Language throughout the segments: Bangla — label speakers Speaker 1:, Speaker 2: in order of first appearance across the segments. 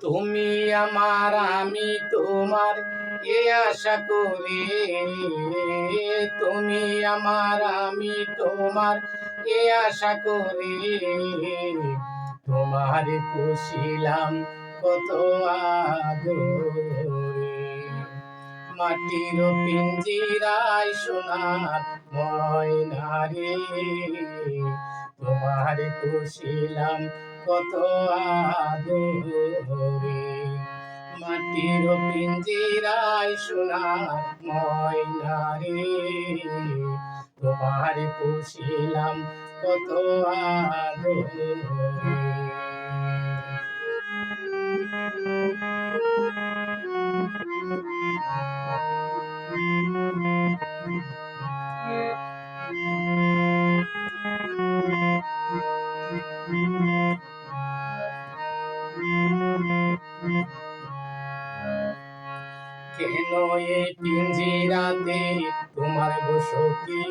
Speaker 1: তুমি আমার, আমি তোমার, এ আশা করি। তুমি আমার, আমি তোমার, এ আশা করি। তোমার পুষিলাম কত মাটির পিঞ্জিরায় সোনার ময়নারে। তোমার পুষিলাম কত আদরে। মাটির পিঞ্জিরায় সোনার ময়নারে। তোমার পুষিলাম কত আদরে। এই পিঞ্জিরাতে তোমার বসতি।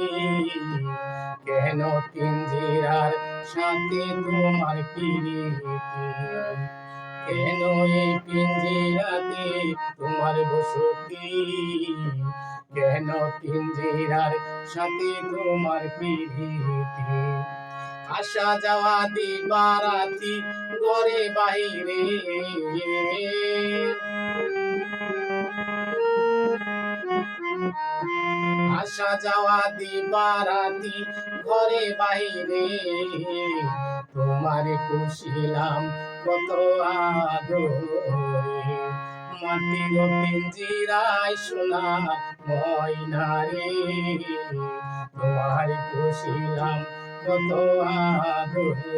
Speaker 1: কেন পিঞ্জিরার সাথে তোমার পিরিতি? কেন এই পিঞ্জিরাতে তোমার বসতি? কেন পিঞ্জিরার সাথে তোমার পিরিতি? আসা যাওয়া দিবারাতি ঘরে বাইরে। আসা যাওয়া দিবারাতি ঘরে বাইরে তোমার খুশিলাম কত আদরে। মাটির পিঞ্জিরায় সোনা ময়নারে তোমার খুশিলাম কত আদরে।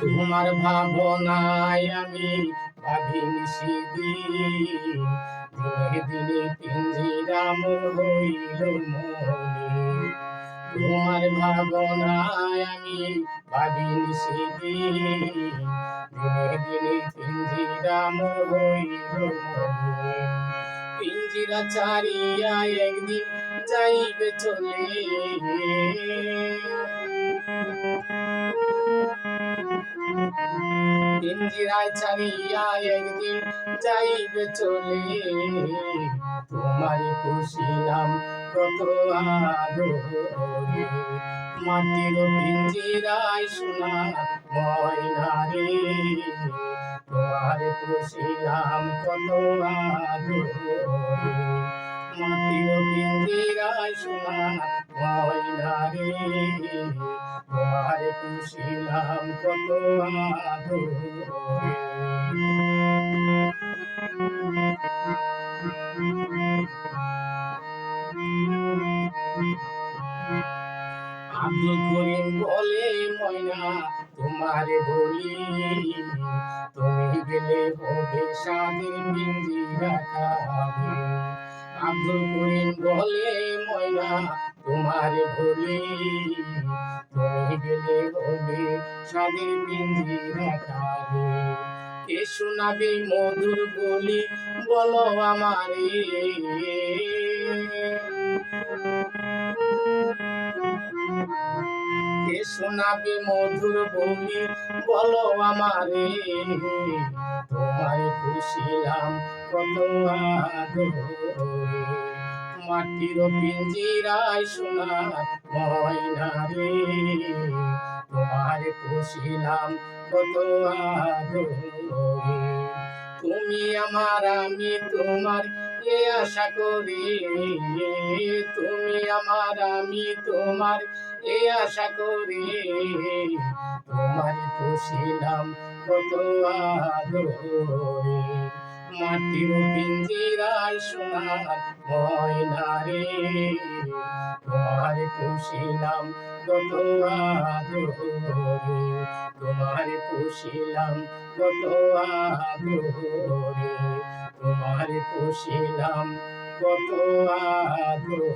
Speaker 1: তোমার ভাবনায় আমি ভাবিনি সেদিন দিনে দিনে হইল তোমার ভাবনায় আমি ভাবিনি সেদিন দিনে দিনে হইল পিঞ্জিরা চারিয়া একদিন যাইবে চলে। পিঞ্জিরায় ছাড়িয়া একদিন যাইবে চলে। তোমার খুশিলাম কত আদরে মাটির পিঞ্জিরায় সোনা ময়নারে তোমার খুশিলাম কত আদরে মাটির পিঞ্জিরায় সোনা ময়নারে তোমার খুশিলাম কত আদরে আব্দুল করিম বলে, ময়না, তোমারে বলি তুমি গেলে হবে স্বাদের পিঞ্জিরা খাবে আব্দুল করিম বলে, ময়না, তোমারে বলি তুমি গেলে হবে স্বাদের পিঞ্জিরা খাবে কে শোনাবে মধুর বলি, বলো আমারে। শোনাবে মধুর বলি বলো আমারে তোমার খুশিলাম কত আদরে। মাটির পিঞ্জিরায় সোনা ময়নারে তোমার খুশিলাম কত আদরে। তুমি আমার আমি, তোমার এ আশা করি, তুমি আমার, আমি তোমার। এ আশা করি তোমার খুশিলাম কত আদরে। মাটির পিঞ্জিরায় সোনার ময়নারে তোমার খুশিলাম কত আদরে। তোমার খুশিলাম কত আদরে। খুশিলাম কত আদরে।